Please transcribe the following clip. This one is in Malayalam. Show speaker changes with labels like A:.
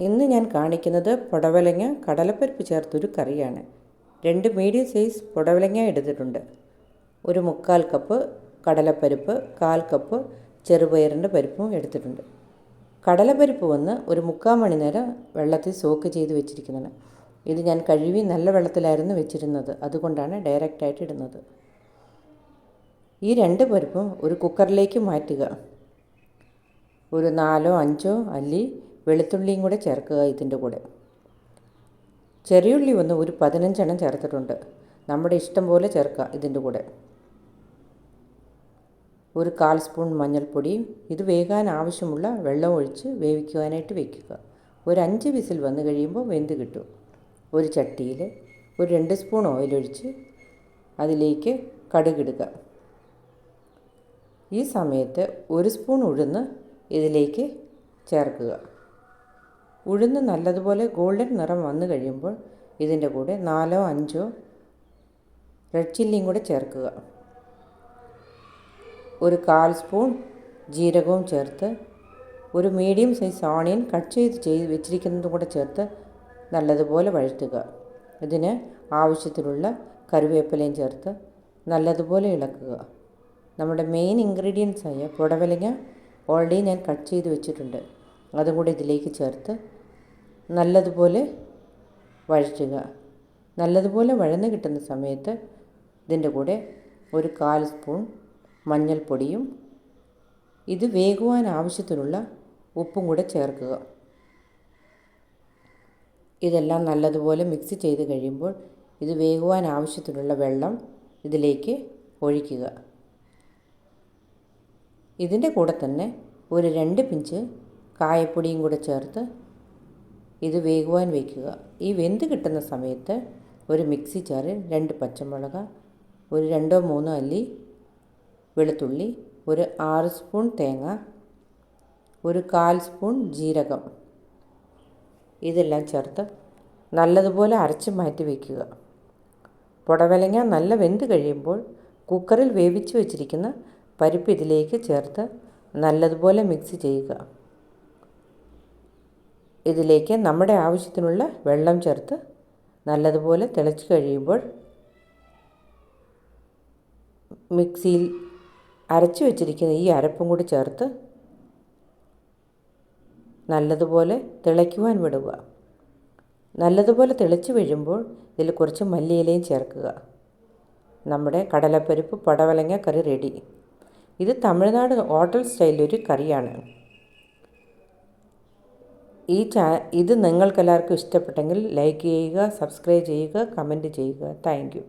A: ഇന്ന് ഞാൻ കാണിക്കുന്നത് പുടവലങ്ങ കടലപ്പരിപ്പ് ചേർത്തൊരു കറിയാണ്. രണ്ട് മീഡിയം സൈസ് പുടവലങ്ങ എടുത്തിട്ടുണ്ട്. ഒരു മുക്കാൽ കപ്പ് കടലപ്പരിപ്പ് കാൽ കപ്പ് ചെറുപയറിന്റെ പരിപ്പും എടുത്തിട്ടുണ്ട്. കടലപ്പരിപ്പ് വന്ന് ഒരു മുക്കാൽ മണി നേരം വെള്ളത്തിൽ സോക്ക് ചെയ്ത് വെച്ചിരിക്കുന്നതാണ് ഇത് ഞാൻ കഴുകി നല്ല വെള്ളത്തിലായിരുന്നു വെച്ചിരുന്നത്. അതുകൊണ്ടാണ് ഡയറക്റ്റായിട്ട് ഇടുന്നത്. ഈ രണ്ട് പരിപ്പും ഒരു കുക്കറിലേക്ക് മാറ്റുക. ഒരു നാലോ അഞ്ചോ അല്ലി വെളുത്തുള്ളിയും കൂടെ ചേർക്കുക ഇതിന്റെ കൂടെ. ചെറിയുള്ളി ഒന്ന് ഒരു പതിനഞ്ചെണ്ണം ചേർത്തിട്ടുണ്ട്. നമ്മുടെ ഇഷ്ടം പോലെ ചേർക്കുക ഇതിന്റെ കൂടെ. ഒരു കാൽ സ്പൂൺ മഞ്ഞൾപ്പൊടിയും ഇത് വേകാൻ ആവശ്യമുള്ള വെള്ളം ഒഴിച്ച് വേവിക്കുവാനായിട്ട് വയ്ക്കുക ഒരു അഞ്ച് വിസിൽ വന്നു കഴിയുമ്പോൾ വെന്ത് കിട്ടും. ഒരു ചട്ടിയിൽ ഒരു രണ്ട് സ്പൂൺ ഓയിലൊഴിച്ച് അതിലേക്ക് കടുകിടുക ഈ സമയത്ത് ഒരു സ്പൂൺ ഉഴുന്ന് ഇതിലേക്ക് ചേർക്കുക. ഉഴുന്ന് നല്ലതുപോലെ ഗോൾഡൻ നിറം വന്നു കഴിയുമ്പോൾ ഇതിന്റെ കൂടെ നാലോ അഞ്ചോ റെഡ് ചില്ലിയും കൂടെ ചേർക്കുക. ഒരു കാൽ സ്പൂൺ ജീരകവും ചേർത്ത് ഒരു മീഡിയം സൈസ് ഓണിയൻ കട്ട് ചെയ്ത് ചെയ്ത് വെച്ചിരിക്കുന്നതും കൂടെ ചേർത്ത് നല്ലതുപോലെ വഴറ്റുക. ഇതിന് ആവശ്യത്തിലുള്ള കറിവേപ്പിലയും ചേർത്ത് നല്ലതുപോലെ ഇളക്കുക. നമ്മുടെ മെയിൻ ഇൻഗ്രീഡിയൻസായ പുടവലങ്ങ ഓൾറെഡി ഞാൻ കട്ട് ചെയ്ത് വെച്ചിട്ടുണ്ട്. അതും കൂടി ഇതിലേക്ക് ചേർത്ത് നല്ലതുപോലെ വഴറ്റുക. നല്ലതുപോലെ വഴന്ന് കിട്ടുന്ന സമയത്ത് ഇതിന്റെ കൂടെ ഒരു കാൽ സ്പൂൺ മഞ്ഞൾപ്പൊടിയും ഇത് വേകുവാൻ ആവശ്യത്തിനുള്ള ഉപ്പും കൂടെ ചേർക്കുക. ഇതെല്ലാം നല്ലതുപോലെ മിക്സ് ചെയ്ത് കഴിയുമ്പോൾ ഇത് വേകുവാൻ ആവശ്യത്തിനുള്ള വെള്ളം ഇതിലേക്ക് ഒഴിക്കുക. ഇതിന്റെ കൂടെ തന്നെ ഒരു രണ്ട് പിഞ്ച് കായപ്പൊടിയും കൂടെ ചേർത്ത് ഇത് വേകുവാൻ വയ്ക്കുക. ഈ വെന്ത് കിട്ടുന്ന സമയത്ത് ഒരു മിക്സി ജാറിൽ രണ്ട് പച്ചമുളക് ഒരു രണ്ടോ മൂന്നോ അല്ലി വെളുത്തുള്ളി ഒരു ആറ് സ്പൂൺ തേങ്ങ ഒരു കാൽ സ്പൂൺ ജീരകം. ഇതെല്ലാം ചേർത്ത് നല്ലതുപോലെ അരച്ച് മാറ്റി വയ്ക്കുക. പുടവലങ്ങ നല്ല വെന്ത് കഴിയുമ്പോൾ കുക്കറിൽ വേവിച്ച് വെച്ചിരിക്കുന്ന പരിപ്പ് ഇതിലേക്ക് ചേർത്ത് നല്ലതുപോലെ മിക്സ് ചെയ്യുക. ഇതിലേക്ക് നമ്മുടെ ആവശ്യത്തിനുള്ള വെള്ളം ചേർത്ത് നല്ലതുപോലെ തിളച്ച് കഴിയുമ്പോൾ മിക്സിയിൽ അരച്ച് വെച്ചിരിക്കുന്ന ഈ അരപ്പും കൂടി ചേർത്ത് നല്ലതുപോലെ തിളയ്ക്കുവാൻ വിടുക. നല്ലതുപോലെ തിളച്ച് വീഴുമ്പോൾ ഇതിൽ കുറച്ച് മല്ലിയിലയും ചേർക്കുക. നമ്മുടെ കടലപ്പരിപ്പ് പടവലങ്ങ കറി റെഡി ഇത് തമിഴ്നാട് ഹോട്ടൽ സ്റ്റൈലൊരു കറിയാണ്. ഈ ചാ ഇത് നിങ്ങൾക്കെല്ലാവർക്കും ഇഷ്ടപ്പെട്ടെങ്കിൽ ലൈക്ക് ചെയ്യുക സബ്സ്ക്രൈബ് ചെയ്യുക കമന്റ് ചെയ്യുക. താങ്ക്